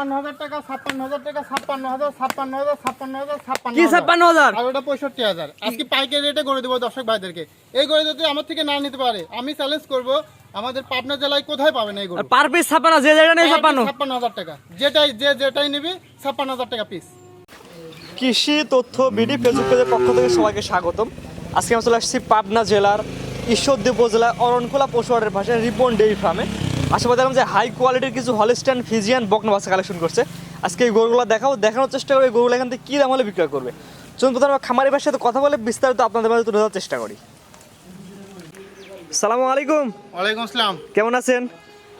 ছাপ্পান্ন হাজার টাকা ছাপ্পান্ন হাজার টাকা ছাপ্পান্ন হাজার ছাপ্পান্ন হাজার ছাপ্পান্ন হাজার ছাপ্পান্ন কি ছাপ্পান্ন হাজার? আর ওটা পঁয়ষট্টি হাজার। আজকে পাইকারি রেটে করে দেবো দর্শক ভাইদেরকে। এই গরু যদি আমার থেকে না নিতে পারে আমি চ্যালেঞ্জ করব আমাদের পাবনা জেলায় কোথায় পাবেন এই গরু? পার পিস ছাপ্পান্ন যে যেটা নেই ছাপ্পান্ন। ছাপ্পান্ন হাজার টাকা। যেটাই যে যেটাই নিবি ছাপ্পান্ন হাজার টাকা পিস কৃষি তথ্য বিডি ফেসবুক পেজের পক্ষ থেকে সবাইকে স্বাগতম। আজকে আমি চলে আসছি পাবনা জেলার ঈশ্বরদী উপজেলার অরণখোলা পশুহাটের ভাষায় রিপন ডেইরি ফার্মে আশেপাশে দেখলাম যে হাই কোয়ালিটির কিছু হলিস্টান ফিজিয়ান বকনা বাচ্চা কালেকশন করছে। আজকে এই গরুগুলো দেখাবো দেখানোর চেষ্টা করি গরুগুলো এখান থেকে কী দাম হলে বিক্রয় করবে। চলুন প্রথমে খামারি ভাইয়ের সাথে কথা বলে বিস্তারিত আপনাদের মাঝে তুলে ধরার চেষ্টা করি। সালামু আলাইকুম। ওয়ালাইকুম আসসালাম। কেমন আছেন?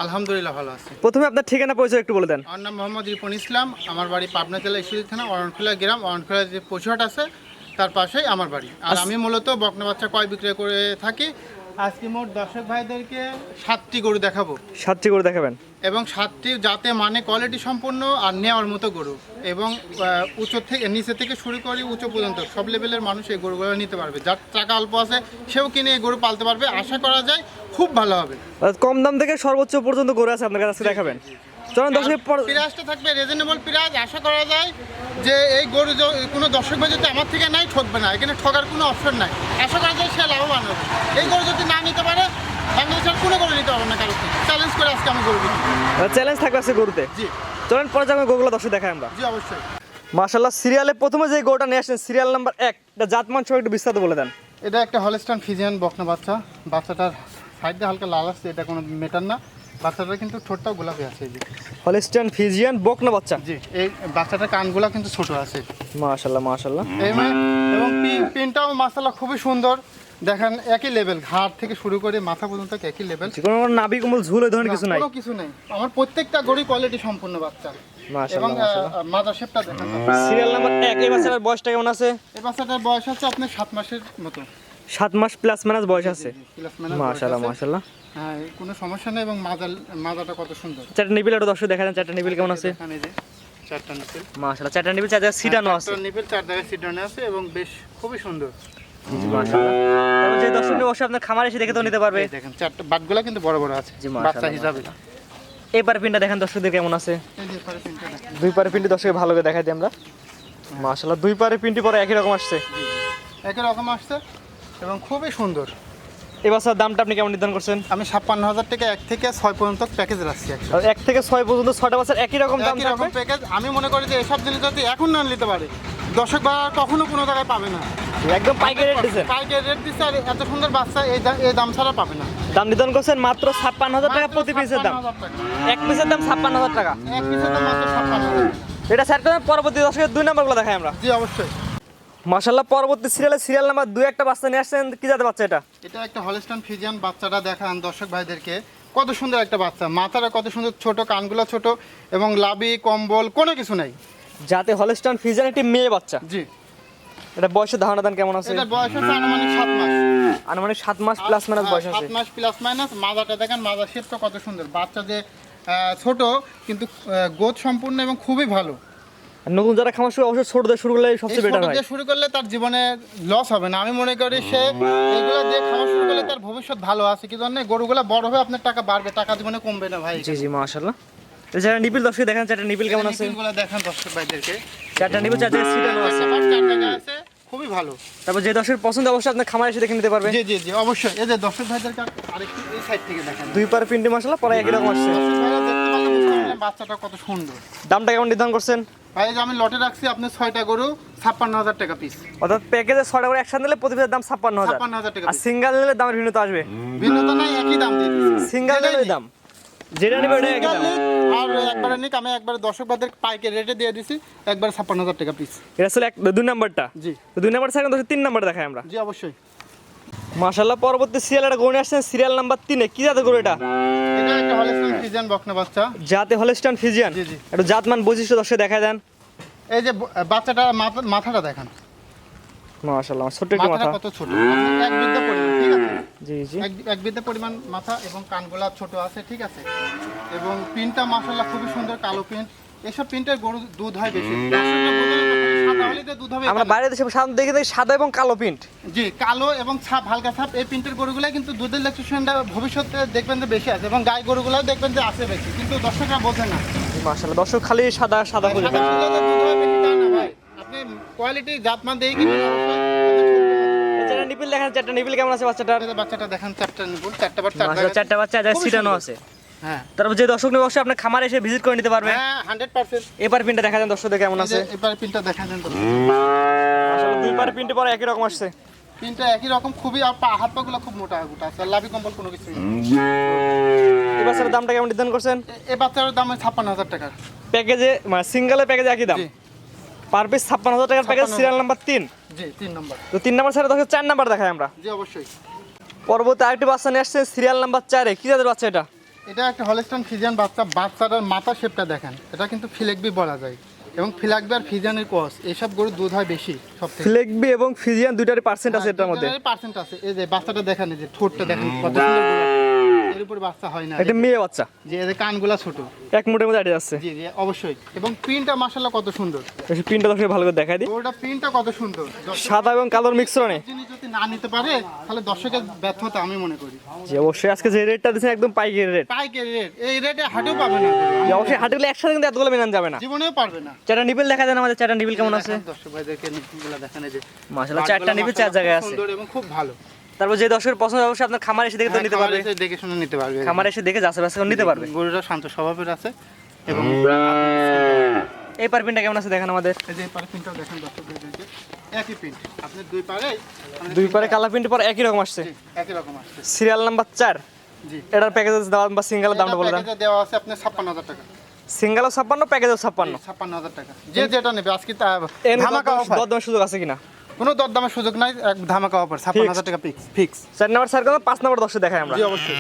আলহামদুলিল্লাহ ভালো আছি। প্রথমে আপনার ঠিকানা পরিচয় একটু বলে দেন। আমার নাম মোহাম্মদ রিপন ইসলাম আমার বাড়ি পাবনা জেলা ঈশ্বরী থানা অরণখোলা গ্রাম অরণখোলা যে পশুহাট আছে তার পাশেই আমার বাড়ি। আর আমি মূলত বকনা বাচ্চা কয় বিক্রয় করে থাকি আজকে মোট দর্শক ভাইদেরকে সাতটি গরু দেখাবো। সাতটি গরু দেখাবেন। এবং সাতটি যাতে মানে কোয়ালিটি সম্পন্ন আর নেওয়ার মতো গরু। এবং উঁচু থেকে নিচে থেকে শুরু করে উঁচু পর্যন্ত সব লেভেলের মানুষ এই গরুগুলো নিতে পারবে। যার টাকা অল্প আছে সেও কিনে এই গরু পালতে পারবে। আশা করা যায় খুব ভালো হবে। কম দাম থেকে সর্বোচ্চ পর্যন্ত গরু আছে আপনার কাছে দেখাবেন। চলুন পর প্রাইসটা থাকবে রিজনেবল প্রাইস আশা করা যায় যে এই গরু কোনো দর্শক ভাই যদি আমার থেকে নাই ঠকবে না। এখানে ঠকার কোনো অপশন নাই। আশা করা যায় সে লাভবান হবে। এই গরু যদি না নিতে পারে বাংলাদেশের কোনো গরু নিতে পারবে না থেকে। চ্যালেঞ্জ করে আজকে আমি গরু চ্যালেঞ্জ থাকবে আছে গরুতে? জি। চলেন পরে যাবে গরুগুলো দর্শক দেখাই আমরা। জি অবশ্যই। মাশাল্লাহ সিরিয়ালে প্রথমে যে গরুটা নিয়ে আসছেন সিরিয়াল নাম্বার এক জাতমান সহ একটু বিস্তারিত বলে দেন। এটা একটা হলস্টান ফিজিয়ান বকনা বাচ্চা। বাচ্চাটার সাইডে হালকা লাল আসছে এটা কোনো মেটার না। বাচ্চাটার কিন্তু ঠোঁটটাও গোলাপি আছে এই যে। ফিজিয়ান বকনা বাচ্চা। জি এই বাচ্চাটার কানগুলা কিন্তু ছোট আছে। মাশাল্লাহ মাশাল্লাহ এই মানে এবং পিনটাও মাসাল্লাহ খুবই সুন্দর। দেখেন একই লেভেল ঘাট থেকে শুরু করে মাথা পর্যন্ত একই লেভেল কোনো নাভি কোমল ঝুল ওই ধরনের কিছু নাই। কোনো কিছু নেই। আমার প্রত্যেকটা গড়ি কোয়ালিটি সম্পূর্ণ বাচ্চা। এবং মাদার শেপটা দেখেন। সিরিয়াল নাম্বার এক এই বাচ্চাটার বয়সটা কেমন আছে? এই বাচ্চাটার বয়স হচ্ছে আপনার সাত মাসের মতো। সাত মাস প্লাস মাইনাস বয়স আছে। আছে। মাশাল্লাহ হ্যাঁ কোনো সমস্যা নেই এবং মাদার মাদাটা কত সুন্দর। চারটা নিবিল দর্শক দেখা চারটা নিবিল কেমন আছে? চারটা মাশাল্লাহ চারটা নিবিল চার জায়গায় সিটানো আছে চারটা নিপেল চার জায়গায় সিডানে আছে এবং বেশ খুবই সুন্দর। যে দর্শক নিয়ে বসে আপনার খামার এসে দেখে তো নিতে পারবে। দেখেন চারটা বাটগুলা কিন্তু বড় বড় আছে বাচ্চা হিসাবে। দেখেন দর্শকদের কেমন আছে। দুই পারে পিনটি দর্শকে ভালো করে দেখাই দিই আমরা। মাশাল্লাহ দুই পারে পিনটি পরে একই রকম আসছে। একই রকম আসছে। এবং খুবই সুন্দর। এই বাচ্চার দামটা আপনি কেমন নির্ধারণ করছেন? আমি ছাপ্পান্ন হাজার টাকা এক থেকে ছয় পর্যন্ত প্যাকেজ রাখছি আর এক থেকে ছয় পর্যন্ত ছয়টা বছর একই রকম দাম একই রকম প্যাকেজ। আমি মনে করি যে এসব জিনিস যদি এখন না নিতে পারে দর্শক বা কখনো কোনো জায়গায় পাবে না। একদম পাইকারি রেট দিচ্ছেন। পাইকারি রেট দিচ্ছে আর এত সুন্দর বাচ্চা এই এই দাম ছাড়া পাবে না। দাম নির্ধারণ করছেন মাত্র ছাপ্পান্ন হাজার টাকা প্রতি পিসের দাম। এক পিসের দাম ছাপ্পান্ন হাজার টাকা। এক পিসের দাম মাত্র ছাপ্পান্ন হাজার। এটা স্যার পরবর্তী দশকের দুই নাম্বারগুলো দেখাই আমরা। জি অবশ্যই। মাশাল্লাহ পরবর্তী সিরিয়ালে সিরিয়াল নাম্বার দুই একটা বাচ্চা নিয়ে আসছেন কি জাতের বাচ্চা এটা? এটা একটা হলস্টান ফিজিয়ান বাচ্চাটা দেখান দর্শক ভাইদেরকে। কত সুন্দর একটা বাচ্চা মাথাটা কত সুন্দর ছোট কানগুলো ছোট এবং লাবি কম্বল কোনো কিছু নাই। যাতে হলস্টান ফিজিয়ান একটি মেয়ে বাচ্চা। জি। এটা বয়সের ধারণা দান কেমন আছে? এটা বয়স হচ্ছে আনুমানিক সাত মাস। আনুমানিক সাত মাস প্লাস মাইনাস বয়স হ্যাঁ, আছে। সাত মাস প্লাস মাইনাস মাজাটা দেখেন মাজার শেপটা কত সুন্দর। বাচ্চা যে ছোট কিন্তু গোদ সম্পূর্ণ এবং খুবই ভালো। নতুন যারা খামার শুরু অবশ্যই ছোট দিয়ে শুরু করলে সবচেয়ে বেটার হয়। শুরু করলে তার জীবনে লস হবে না। আমি মনে করি সে এগুলো দিয়ে খাওয়া শুরু করলে তার ভবিষ্যৎ ভালো আছে। কি জন্য গরুগুলো বড় হবে আপনার টাকা বাড়বে টাকা জীবনে কমবে না ভাই। জি জি মাশাল্লাহ যারা নিপিল দর্শক দেখেন চারটা নিপিল কেমন আছে? দেখান দর্শক ভাইদেরকে। চারটা নিপিল চার জায়গায় সিটানো আছে? চার জায়গায় আছে খুবই ভালো। তারপর যে দর্শকের পছন্দ অবশ্যই আপনার খামার এসে দেখে নিতে পারবে। জি জি জি অবশ্যই। এই যে দর্শক ভাইদেরকে আরেকটু এই সাইড থেকে দেখান। দুই পার পিন্ডি মশলা পরে একই রকম আসছে। পারবেন বাচ্চাটা কত সুন্দর। দামটা কেমন নির্ধারণ করছেন? ভাই যে আমি লটে রাখছি আপনার ছয়টা গরু ছাপ্পান্ন হাজার টাকা পিস অর্থাৎ প্যাকেজে ছটা করে একসাথে নিলে প্রতি পিসের দাম ছাপ্পান্ন হাজার। ছাপ্পান্ন হাজার টাকা আর সিঙ্গেল নিলে দামের ভিন্নতা আসবে। ভিন্নতা নাই একই দাম দিয়ে সিঙ্গেল নিলে দাম। যেটা নেবে ওটা একই দাম। আর একবারে নিক আমি একবারে দর্শক রেটে দিয়ে দিছি একবারে ছাপ্পান্ন হাজার টাকা পিস এটা আসলে এক দুই নাম্বারটা। জি। দুই নাম্বার দশ তিন নাম্বার দেখাই আমরা। জি অবশ্যই। মাশাল্লাহ পরবর্তী সিরিয়াল একটা গড়ে আসছেন সিরিয়াল নাম্বার তিনে। কি জাতে গরু এটা? এটা একটা হলেস্টন ফিজিয়ান বকনা বাচ্চা। জাতে হলস্টান ফিজিয়ান জি, জি। একটু জাতমান বৈশিষ্ট্য দর্শক দেখায় দেন। এই যে বাচ্চাটা মাথা- মাথাটা দেখান। একটু মাথা। কত ছোট? এক বিদ্যা পরিমাণ ঠিক আছে? জি জি। এক এক বিদ্যা পরিমাণ মাথা এবং কানগুলা ছোট আছে ঠিক আছে? এবং প্রিন্টটা মাসাল্লাহ খুবই সুন্দর কালো পিন এসব প্রিন্টের গরু দুধ হয় বেশি। আমরা বাইরে দেশে সাধারণত দেখে থাকি সাদা এবং কালো প্রিন্ট। জি কালো এবং ছাপ হালকা ছাপ এই প্রিন্টের গরুগুলো কিন্তু দুধের ল্যাকটেশনটা ভবিষ্যতে দেখবেন যে বেশি আছে এবং গাই গরুগুলো দেখবেন যে আছে বেশি কিন্তু দর্শকরা বোঝে না। মাশাআল্লাহ দর্শক খালি সাদা সাদা করে আপনি কোয়ালিটি জাতমান দিয়ে। চারটা নিপিল দেখেন চারটা নিপিল কেমন আছে যে বাচ্চাটা দেখেন চারটা নিপুল চারটা জায়গায়- চারটা বাচ্চা সিটানো আছে। হ্যাঁ। তারপর যে দর্শক নিয়ে অবশ্যই আপনার খামারে এসে ভিজিট করে নিতে পারবেন। হ্যাঁ হান্ড্রেড পার্সেন্ট এবার পিনটা দেখা যান দর্শকদের কেমন আছে। এবার পিনটা দেখা আসলে দুই পারে পিনটে পরে একই রকম আসছে। পিনটা একই রকম খুবই আর হাত পাগুলো খুব মোটা গোটা আছে লাভি কম্বল কোনো কিছু এই বাচ্চার দামটা কেমন নির্ধারণ করছেন? এ- এই বাচ্চার দাম ছাপ্পান্ন হাজার টাকা। প্যাকেজে মানে সিঙ্গেলের প্যাকেজে একই দাম? পার পিস ছাপ্পান্ন হাজার টাকার প্যাকেজ সিরিয়াল নাম্বার তিন? জি তিন নম্বর। তো তিন নাম্বার ছাড়া দর্শক চার নাম্বার দেখাই আমরা। জি অবশ্যই। পরবর্তী আরেকটি বাচ্চা নিয়ে আসছে সিরিয়াল নাম্বার চারে। কি জাতের বাচ্চা এটা? এটা একটা হলিস্টান ফিজিয়ান বাচ্চা বাচ্চাটার মাথা শেপটা দেখেন। এটা কিন্তু ফিলেকবি বলা যায়। এবং ফিলাকবি আর ফিজিয়ানের কস এসব গরুর দুধ হয় বেশি সব ফিলেকবি এবং ফিজিয়ান দুইটারই পার্সেন্ট আছে এটার মধ্যে। পার্সেন্ট আছে। এই যে বাচ্চাটা দেখেন এই যে ঠোঁটটা দেখেন কত সুন্দর। এর উপরে বাচ্চা হয় না। একটা মেয়ে বাচ্চা। যে এদের কানগুলা ছোট। এক মুটের মধ্যে আটে যাচ্ছে। জি জি অবশ্যই। এবং প্রিন্টটা মাশাআল্লাহ কত সুন্দর। বেশি পিনটা দর্শক ভালো করে দেখাই দিই। গরুটা প্রিন্টটা কত সুন্দর। সাদা এবং কালোর মিশ্রণে জিনিস যদি না নিতে পারে তাহলে দর্শকের ব্যর্থতা আমি মনে করি। যে অবশ্যই। আজকে যে রেটটা দিচ্ছেন একদম পাইকারি রেট। পাইকারি রেট। এই রেটে হাটেও পাবে না। অবশ্যই হাটে গেলে একসাথে কিন্তু এতগুলো মেনান যাবে না। জীবনেও পারবে না। চারটা নিপিল দেখা যায় না আমাদের। চারটা নিপিল কেমন আছে? দর্শক ভাইদেরকে নিপুণগুলো দেখেন যে মাশাআল্লাহ চারটা বাটগুলো চার জায়গায় আছে। সুন্দর এবং খুব ভালো। তারপর যে দর্শকের পছন্দ অবশ্যই আপনার খামার এসে দেখে তো হ্যাঁ, নিতে পারবে। দেখে শুনে নিতে পারবে খামার এসে দেখে যাচাই বাছাই নিতে পারবে। গরুটা শান্ত স্বভাবের আছে এবং এই পারপিনটা কেমন আছে দেখেন আমাদের? এই যে পারে প্রিন্টটাও দেখেন দর্শক ভাইদেরকে একই প্রিন্ট আপনি দুই পারে দুই পারে কালার প্রিন্ট পর একই রকম আসছে। একই রকম আসছে। সিরিয়াল নাম্বার চার। জি। এটার প্যাকেজের দাম বা সিঙ্গেলের দামটা বলে দেন। প্যাকেজে দেওয়া আছে আপনার ছাপ্পান্ন হাজার টাকা। সিঙ্গেলও ছাপ্পান্ন প্যাকেজও ছাপ্পান্ন। ছাপ্পান্ন হাজার টাকা। যে যেটা নেবে আজকে তা ধামাকা অফার দরদামের সুযোগ আছে কিনা? কোনো দরদামের সুযোগ নাই এক ধামাকা অফার ছাপ্পান্ন হাজার টাকা ফিক্স ফিক্স চার নাম্বার স্যার পাঁচ নাম্বার দশে দেখাই আমরা। জি অবশ্যই।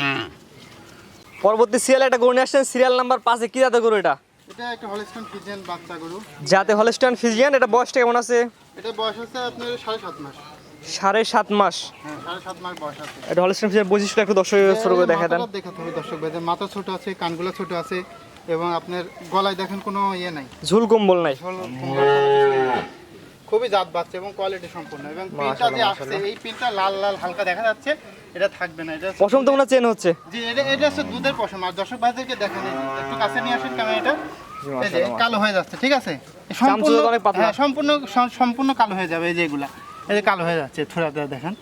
পরবর্তী সিরিয়াল একটা গরু নিয়ে আসছেন সিরিয়াল নাম্বার পাঁচে কি জাতের গরু এটা? এটা একটা হলিস্টন ফিজিয়ান বাচ্চা গরু। যাতে হলস্টাইন ফিজিয়ান এটা বয়সটা কেমন আছে? এটা বয়স হচ্ছে আপনার সাড়ে সাত মাস। সাড়ে সাত মাস। হ্যাঁ বয়স আছে। এটা হলস্টাইন ফিজিয়ান বৈশিষ্ট্য একটু দর্শক ছোট করে দেখা দেন। দেখাতে হবে দর্শক ভাইদের। মাথা ছোট আছে কানগুলো ছোট আছে এবং আপনার গলায় দেখেন কোনো ইয়ে নাই। ঝুল কম্বল নাই। খুবই জাত বাচ্চা এবং কোয়ালিটি সম্পূর্ণ এবং পিনটা যে আসছে এই পিনটা লাল লাল হালকা দেখা যাচ্ছে এটা থাকবে না এটা পশম তো মনে চেন হচ্ছে। জি এটা এটা হচ্ছে দুধের পশম। আর দর্শক ভাইদেরকে দেখেন একটু কাছে নিয়ে আসেন কেন এটা কালো হয়ে যাচ্ছে ঠিক আছে? সম্পূর্ণ। হ্যাঁ, সম্পূর্ণ সম্পূর্ণ কালো হয়ে যাবে এই যে এগুলা। এই যে কালো হয়ে যাচ্ছে থোড়া দেখেন।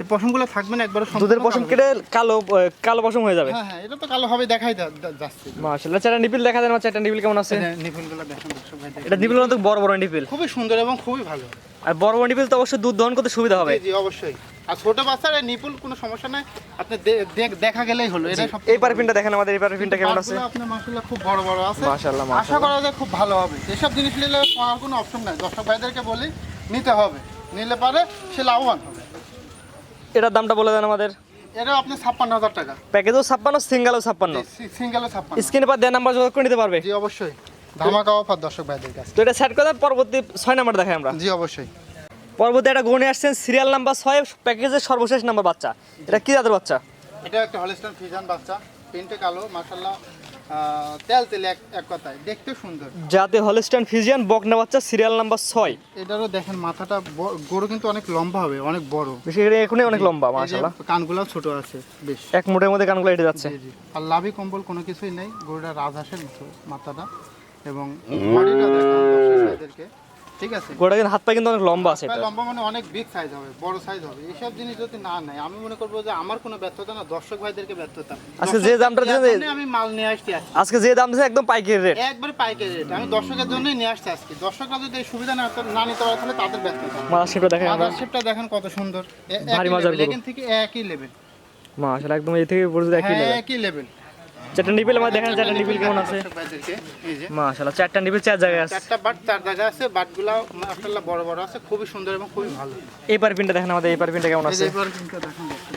এই পশমগুলো থাকবে না একবার দুধের পশম কেটে কালো কালো পশম হয়ে যাবে। হ্যাঁ হ্যাঁ এটা তো কালো হবে দেখাই যাচ্ছে। মাশাআল্লাহ। চারটা নিপিল দেখা দেন আমার চারটা নিপিল কেমন আছে? নিপুলগুলো দেখেন দর্শক এটা নিপিল তো বড় বড় নিপিল। খুবই সুন্দর এবং খুবই ভালো। আর বড় বড় নিপিল তো অবশ্যই দুধ দহন করতে সুবিধা হবে। জি অবশ্যই। আর ছোট বাচ্চার নিপুল কোনো সমস্যা নাই। আপনি দেখ- গেলেই হলো এটা সব এই পারপিনটা দেখেন আমাদের এই পারপিনটা কেমন আছে? আপনার মাশাআল্লাহ খুব বড় বড় আছে। মাশাআল্লাহ, আশা করা যায় খুব ভালো হবে। এসব জিনিস নিলে পাওয়ার কোনো অপশন নাই। দর্শক ভাইদেরকে বলি নিতে হবে। নিলে পারে সে লাভবান হবে। এটার দামটা বলে দেন আমাদের। এটা আপনি ছাপ্পান্ন হাজার টাকা। প্যাকেজও ছাপ্পান্ন সিঙ্গেলও ছাপ্পান্ন। সিঙ্গেলে ছাপ্পান্ন। স্ক্রিনে পর দেন নাম্বার যোগাযোগ করে নিতে পারবে? জি অবশ্যই। ধামাকা অফার দর্শক ভাইদের কাছে। তো এটা সেট করে পরবর্তী ছয় নাম্বার দেখাই আমরা। জি অবশ্যই। পরবর্তী একটা গণে আসছেন সিরিয়াল নাম্বার ছয় প্যাকেজের সর্বশেষ নাম্বার বাচ্চা। এটা কি জাতের বাচ্চা? এটা একটা হলিস্টান ফিজান বাচ্চা কালো তেল তেল এক এক কথায় দেখতে সুন্দর। যাতে হলস্টাইন ফিজিয়ান বকনা বাচ্চা সিরিয়াল নাম্বার ছয়। এটারও দেখেন মাথাটা গরু কিন্তু অনেক লম্বা হবে অনেক বড়। বিশেষ করে এখনই অনেক লম্বা মাশাআল্লাহ। কানগুলাও ছোট আছে বেশ। এক মুঠের মধ্যে কানগুলো এটে যাচ্ছে। জি জি। আর লাভি কম্বল কোনো কিছুই নেই গরুটা রাজহাঁসের মতো মাথাটা। এবং বডিটা দেখেন ঠিক আছে? গোটা কিন্তু হাত পা কিন্তু অনেক লম্বা আছে এটা। লম্বা মানে অনেক বিগ সাইজ হবে বড় সাইজ হবে। এইসব জিনিস যদি না নেয় আমি মনে করব যে আমার কোনো ব্যর্থতা না দর্শক ভাইদেরকে ব্যর্থতা। আজকে যে দামটা দর্শক আমি মাল নিয়ে আসছি আজকে। যে দাম দিচ্ছে একদম পাইকারি রেট একবারে পাইকারি রেট আমি দর্শকের জন্যই নিয়ে আসছি আজকে। দর্শকরা যদি এই সুবিধা না না নিতে পারে তাহলে তাদের ব্যর্থতা। মাদার শেপটা দেখেন মাদারশিপটা দেখেন কত সুন্দর। ভারী মজার থেকে একই লেভেল মাশাআল্লাহ একদম এই থেকে পর্যন্ত একই হ্যাঁ লেভেল একই লেভেল চারটা নিপিল আমার দেখেন চারটা নিপিল কেমন আছে। মাশাআল্লাহ চারটা নিপিল চার জায়গায় আছে। চারটা বাট চার জায়গা আছে বাটগুলো মাশাআল্লাহ বড় বড় আছে খুবই সুন্দর এবং খুবই ভালো। এই পারপিনটা দেখেন আমাদের এই পারপিনটা কেমন আছে। এই দেখেন।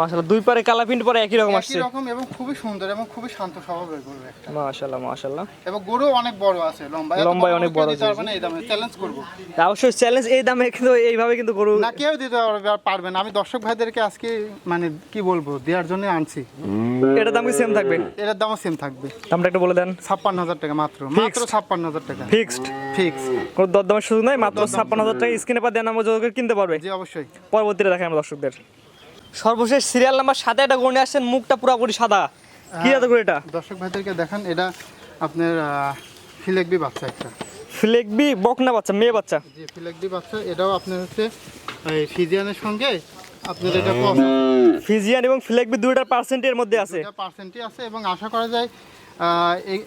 মাশাআল্লাহ দুই পারে কালা প্রিন্ট পরে একই রকম একই রকম এবং খুবই সুন্দর এবং খুবই শান্ত স্বভাবের গরু একটা। মাশাআল্লাহ মাশাআল্লাহ। এবং গরু অনেক বড় আছে লম্বা। লম্বায় অনেক বড় দিতে পারবে না এই দামে চ্যালেঞ্জ করব। অবশ্যই চ্যালেঞ্জ এই দামে কিন্তু এইভাবে কিন্তু গরু না কেউ দিতে পারবে না। আমি দর্শক ভাইদেরকে আজকে মানে কি বলব দেওয়ার জন্য আনছি। এটার দাম কি সেম থাকবে। এটার দামও সেম থাকবে। দামটা একটু বলে দেন। ছাপ্পান্ন হাজার টাকা মাত্র। মাত্র ছাপ্পান্ন হাজার টাকা। ফিক্সড ফিক্স কোনো দরদামের সুযোগ নাই মাত্র ছাপ্পান্ন হাজার টাকা স্ক্রিনে পর দেন যোগাযোগ কিনতে পারবে। জি অবশ্যই। পরবর্তীতে দেখাই আমরা দর্শকদের। সর্বশেষ সিরিয়াল নাম্বার সাথে একটা গণে আসছেন মুখটা পুরোপুরি সাদা। কি এত করে এটা? দর্শক ভাইদেরকে দেখান এটা আপনার ফিলেকবি বাচ্চা একটা। ফ্লেগবি বকনা বাচ্চা মেয়ে বাচ্চা। যে ফিলেকবি বাচ্চা এটাও আপনার হচ্ছে এই ফিজিয়ানের সঙ্গে আপনার এটা ফিজিয়ান এবং ফ্লেগবি দুইটার পার্সেন্টের মধ্যে আছে। এটা পার্সেন্টই আছে এবং আশা করা যায়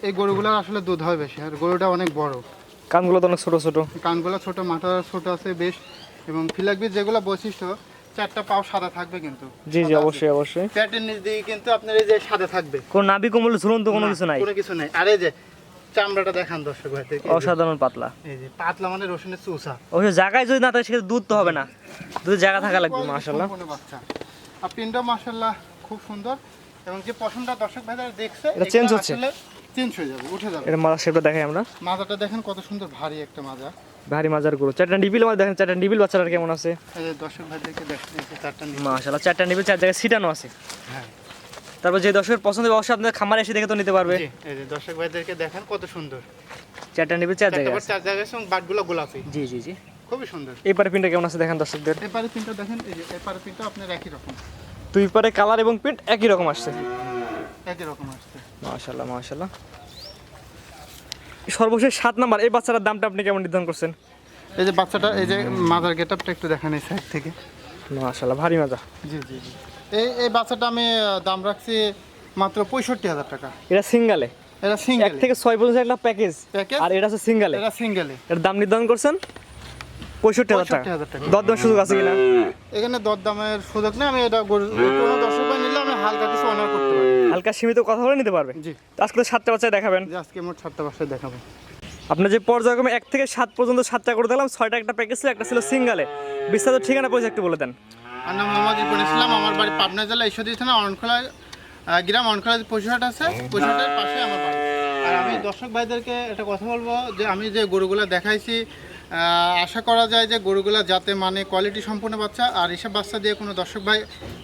এই গরুগুলোর আসলে দুধ হয় বেশি আর গরুটা অনেক বড়। কানগুলো তো অনেক ছোট ছোট। কানগুলো ছোট মাথা ছোট আছে বেশ এবং ফিলাকবির যেগুলো বৈশিষ্ট্য চারটা পাও সাদা থাকবে কিন্তু। জি জি অবশ্যই অবশ্যই। প্যাটের নিচ কিন্তু আপনার এই যে সাদা থাকবে। কোন নাভি কোমল ঝুলন্ত কোনো কিছু নাই। কোনো কিছু নাই। আর এই যে চামড়াটা দেখান দর্শক যে- অসাধারণ পাতলা। এই যে পাতলা মানে রসুনের চুষা। অবশ্য জায়গায় যদি না থাকে সেক্ষেত্রে দুধ তো হবে না। দুধ জায়গা থাকা লাগবে মাশাল্লাহ সম্পূর্ণ বাচ্চা। আর পিনটা মাশাল্লাহ খুব সুন্দর। এবং যে পশমটা দর্শক ভাইরা দেখছে এটা change হচ্ছে? চেঞ্জ হয়ে যাবে উঠে যাবে। এটা মাজার শেপটা দেখাই আমরা। মাজাটা দেখেন কত সুন্দর ভারী একটা মাজা। ভারী মাজার গরু। চারটা নিবিল আমার দেখেন চারটা নিবিল বাচ্চারা কেমন আছে? এই দর্শক ভাইদেরকে দেখেন চারটা নিয়ে মাশাল্লাহ চারটা নিবিল চার জায়গায় সিটানো আছে। হ্যাঁ। তারপর যে দর্শকের পছন্দ হবে অবশ্যই আপনাদের খামারে এসে দেখে তো নিতে পারবে। জি, এই যে দর্শক ভাইদেরকে দেখেন কত সুন্দর। চারটা নিবিল চার জায়গায় চার জায়গায় এবং বাটগুলো গোলাপি। জি জি জি। খুবই সুন্দর। এপারে পিনটা কেমন আছে দেখেন দর্শকদের? এপারে পিনটা দেখেন এই যে এপারে পিনটা আপনার একই রকম। দুই পারে কালার এবং প্রিন্ট একই রকম আসছে। একই রকম আসছে। মাশাল্লাহ মাশাল্লাহ সর্বশেষ সাত নাম্বার এই বাচ্চাটার দামটা আপনি কেমন নির্ধারণ করছেন? এই যে বাচ্চাটা এই যে মাজার গেট আপটা একটু দেখেন এই সাইড থেকে। মাশাল্লাহ ভারী মাজা। জি জি জি। এই এই বাচ্চাটা আমি দাম রাখছি মাত্র পঁয়ষট্টি হাজার টাকা। এটা সিঙ্গালে? এটা সিঙ্গেল। এক থেকে ছয় পর্যন্ত একটা প্যাকেজ? আর এটা হচ্ছে সিঙ্গালে। এটা সিঙ্গেলে। এর দাম নির্ধারণ করছেন? পঁয়ষট্টি হাজার টাকা। 65,000 টাকা। দরদাম সুযোগ আছে কিনা? এখানে দরদামের সুযোগ নেই আমি এটা কোনো দর্শক নিলে আমি হালকা কিছু অনার হালকা সীমিত কথা বলে নিতে পারবে? জি। আজকে তো সাতটা বাচ্চায় দেখাবেন। আজকে মোট সাতটা বাসায় দেখাবো। আপনার যে পর্যায়ক্রমে এক থেকে সাত পর্যন্ত সাতটা করে দিলাম ছয়টা একটা প্যাকেজ ছিল একটা ছিল সিঙ্গালে বিস্তারিত ঠিকানা পয়সা একটু বলে দেন। আমার নাম মোহাম্মদ ইরফান ইসলাম আমার বাড়ি পাবনা জেলা ঈশ্বরদী থানা অরণখোলা গ্রাম অরণখোলা পশুহাট আছে। পশুহাটের পাশে আমার বাড়ি। আর আমি দর্শক ভাইদেরকে একটা কথা বলব যে আমি যে গরুগুলো দেখাইছি আশা করা যায় যে গরুগুলো যাতে মানে কোয়ালিটি সম্পূর্ণ বাচ্চা আর এসব বাচ্চা দিয়ে কোনো দর্শক ভাই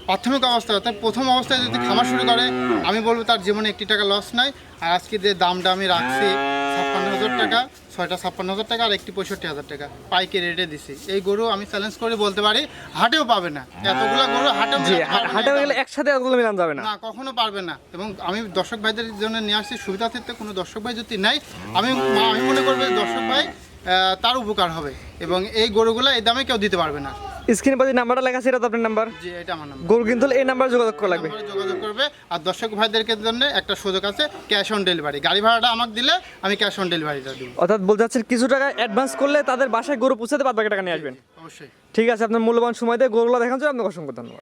প্রাথমিক অবস্থা অর্থাৎ প্রথম অবস্থায় যদি খামার শুরু করে আমি বলব তার জীবনে একটি টাকা লস নাই। আর আজকে যে দামটা আমি রাখছি ছাপ্পান্ন হাজার টাকা ছয়টা ছাপ্পান্ন হাজার টাকা আর একটি পঁয়ষট্টি হাজার টাকা পাইকে রেটে দিছি। এই গরু আমি চ্যালেঞ্জ করে বলতে পারি হাটেও পাবে না। এতগুলো গরু হাটে হাটে গেলে একসাথে এতগুলো মিলান যাবে না। না কখনো পারবে না। এবং আমি দর্শক ভাইদের জন্য নিয়ে আসছি সুবিধার্থে কোনো দর্শক ভাই যদি নাই আমি আমি মনে করব দর্শক ভাই তার উপকার হবে এবং এই গরুগুলো এই দামে কেউ দিতে পারবে না। স্ক্রিনে পাশে নাম্বারটা লেখা আছে এটা তো আপনার নাম্বার? জি এটা আমার নাম্বার। গরু কিন্তু হলে এই নাম্বার যোগাযোগ করা লাগবে। যোগাযোগ করবে। আর দর্শক ভাইদেরকে জন্য একটা সুযোগ আছে ক্যাশ অন ডেলিভারি গাড়ি ভাড়াটা আমাকে দিলে আমি ক্যাশ অন ডেলিভারিটা দিব। অর্থাৎ বলতে চাচ্ছেন কিছু টাকা অ্যাডভান্স করলে তাদের বাসায় গরু পৌঁছাতে বাদ বাকি টাকা নিয়ে আসবেন। অবশ্যই। ঠিক আছে আপনার মূল্যবান সময় দিয়ে গরুগুলো দেখান জন্য আপনাকে অসংখ্য ধন্যবাদ।